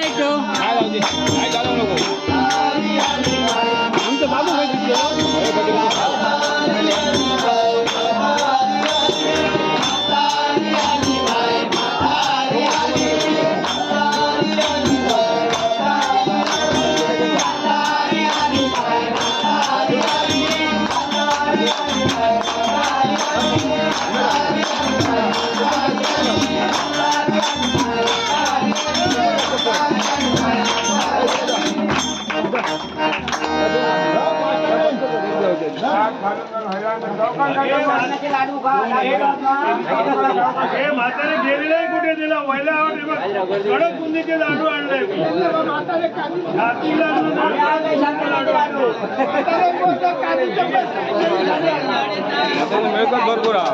একটু আমি তো বাবু হয়েছিল हे म्हातारे गेलेले कुठे दिला व्हायला कडक बुंदीचे लाडू आणले हाती लाडू मिळकत भरपूर हा